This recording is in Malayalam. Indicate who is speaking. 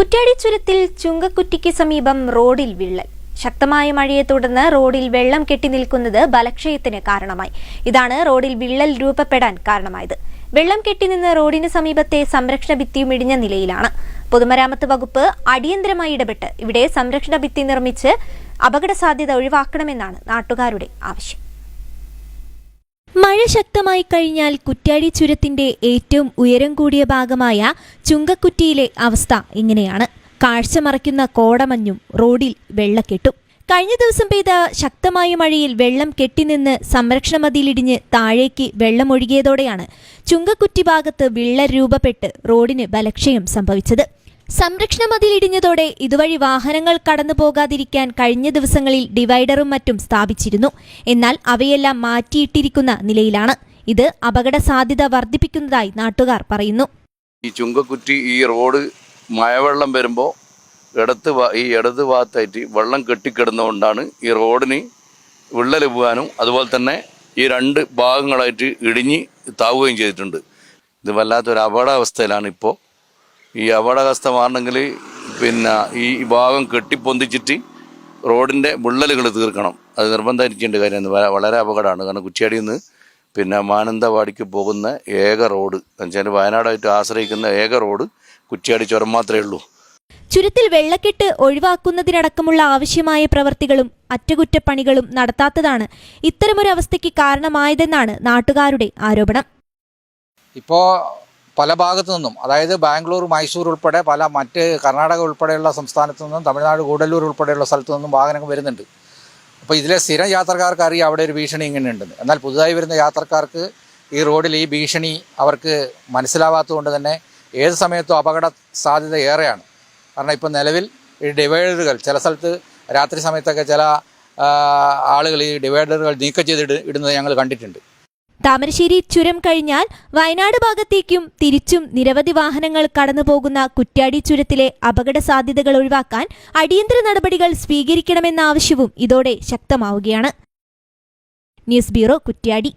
Speaker 1: കുറ്റ്യാടി ചുരത്തിൽ ചുങ്കക്കുറ്റിക്ക് സമീപം റോഡിൽ വിള്ളൽ. ശക്തമായ മഴയെ തുടർന്ന് റോഡിൽ വെള്ളം കെട്ടി നിൽക്കുന്നത് ബലക്ഷയത്തിന് കാരണമായി. ഇതാണ് റോഡിൽ വിള്ളൽ രൂപപ്പെടാൻ കാരണമായത്. വെള്ളം കെട്ടിനിന്ന് റോഡിന് സമീപത്തെ സംരക്ഷണ ഭിത്തിയും ഇടിഞ്ഞ നിലയിലാണ്. പൊതുമരാമത്ത് വകുപ്പ് അടിയന്തരമായി ഇടപെട്ട് ഇവിടെ സംരക്ഷണ ഭിത്തി നിർമ്മിച്ച് അപകട സാധ്യത ഒഴിവാക്കണമെന്നാണ് നാട്ടുകാരുടെ ആവശ്യം. മഴ ശക്തമായി കഴിഞ്ഞാൽ കുറ്റ്യാടി ചുരത്തിന്റെ ഏറ്റവും ഉയരം കൂടിയ ഭാഗമായ ചുങ്കക്കുറ്റിയിലെ അവസ്ഥ ഇങ്ങനെയാണ്. കാഴ്ച മറയ്ക്കുന്ന കോടമഞ്ഞും റോഡിൽ വെള്ളക്കെട്ടും. കഴിഞ്ഞ ദിവസം പെയ്ത ശക്തമായ മഴയിൽ വെള്ളം കെട്ടിനിന്ന് സംരക്ഷണ മതിയിലിടിഞ്ഞ് താഴേക്ക് വെള്ളമൊഴുകിയതോടെയാണ് ചുങ്കക്കുറ്റി ഭാഗത്ത് വിള്ളൽ രൂപപ്പെട്ട് റോഡിന് ബലക്ഷയം സംഭവിച്ചത്. സംരക്ഷണ മതിലിടിഞ്ഞതോടെ ഇതുവഴി വാഹനങ്ങൾ കടന്നു പോകാതിരിക്കാൻ കഴിഞ്ഞ ദിവസങ്ങളിൽ ഡിവൈഡറും മറ്റും സ്ഥാപിച്ചിരുന്നു. എന്നാൽ അവയെല്ലാം മാറ്റിയിട്ടിരിക്കുന്ന നിലയിലാണ്. ഇത് അപകട സാധ്യത വർദ്ധിപ്പിക്കുന്നതായി നാട്ടുകാർ പറയുന്നു.
Speaker 2: ഈ ചുങ്കക്കുറ്റി ഈ റോഡ് മഴവെള്ളം വരുമ്പോൾ ഇടത്ത് ഈ ഇടത് ഭാഗത്തായിട്ട് വെള്ളം കെട്ടിക്കിടന്നുകൊണ്ടാണ് ഈ റോഡിന് വിള്ളൽ പോകാനും അതുപോലെ തന്നെ ഈ രണ്ട് ഭാഗങ്ങളായിട്ട് ഇടിഞ്ഞ് താവുകയും ചെയ്തിട്ടുണ്ട്. ഇത് വല്ലാത്തൊരു അപകടാവസ്ഥയിലാണ് ഇപ്പോൾ ഈ അപകടാവസ്ഥ മാറണമെങ്കിൽ പിന്നെ ഈ ഭാഗം കെട്ടിപ്പൊന്തിച്ചിട്ട് റോഡിന്റെ വിള്ളലുകൾ തീർക്കണം. അത് നിർബന്ധമായിരിക്കേണ്ട കാര്യമാണ് വളരെ അപകടമാണ്. കാരണം കുറ്റിയാടിയിൽ നിന്ന് പിന്നെ മാനന്തവാടിക്ക് പോകുന്ന ഏക റോഡ്. എന്നുവെച്ചാൽ വയനാടായിട്ട് ആശ്രയിക്കുന്ന ഏക റോഡ് കുറ്റിയാടി ചുരം മാത്രമേ ഉള്ളൂ.
Speaker 1: ചുരത്തിൽ വെള്ളക്കെട്ട് ഒഴിവാക്കുന്നതിനടക്കമുള്ള ആവശ്യമായ പ്രവർത്തികളും അറ്റകുറ്റപ്പണികളും നടത്താത്തതാണ് ഇത്തരമൊരവസ്ഥയ്ക്ക് കാരണമായതെന്നാണ് നാട്ടുകാരുടെ ആരോപണം.
Speaker 3: ഇപ്പോൾ പല ഭാഗത്തു നിന്നും അതായത് ബാംഗ്ലൂർ മൈസൂർ ഉൾപ്പെടെ പല മറ്റ് കർണാടക ഉൾപ്പെടെയുള്ള സംസ്ഥാനത്തു നിന്നും തമിഴ്നാട് കൂടല്ലൂർ ഉൾപ്പെടെയുള്ള സ്ഥലത്തു നിന്നും വാഹനങ്ങൾ വരുന്നുണ്ട്. അപ്പോൾ ഇതിലെ സ്ഥിരം യാത്രക്കാർക്ക് അറിയാം അവിടെ ഒരു ഭീഷണി ഇങ്ങനെ ഉണ്ടെന്ന് എന്നാൽ പുതുതായി വരുന്ന യാത്രക്കാർക്ക് ഈ റോഡിൽ ഈ ഭീഷണി അവർക്ക് മനസ്സിലാവാത്തതുകൊണ്ട് തന്നെ ഏത് സമയത്തും അപകട സാധ്യത ഏറെയാണ്. കാരണം ഇപ്പോൾ നിലവിൽ ഈ ഡിവൈഡറുകൾ ചില സ്ഥലത്ത് രാത്രി സമയത്തൊക്കെ ചില ആളുകൾ ഈ ഡിവൈഡറുകൾ നീക്കം ചെയ്ത് ഇട- ഇടുന്നത് ഞങ്ങൾ കണ്ടിട്ടുണ്ട്.
Speaker 1: താമരശ്ശേരി ചുരം കഴിഞ്ഞാൽ വയനാട് ഭാഗത്തേക്കും തിരിച്ചും നിരവധി വാഹനങ്ങൾ കടന്നുപോകുന്ന കുറ്റ്യാടി ചുരത്തിലെ അപകട സാധ്യതകൾ ഒഴിവാക്കാൻ അടിയന്തര നടപടികൾ സ്വീകരിക്കണമെന്ന ആവശ്യവും ഇതോടെ ശക്തമാവുകയാണ്. News bureau Kuttiadi.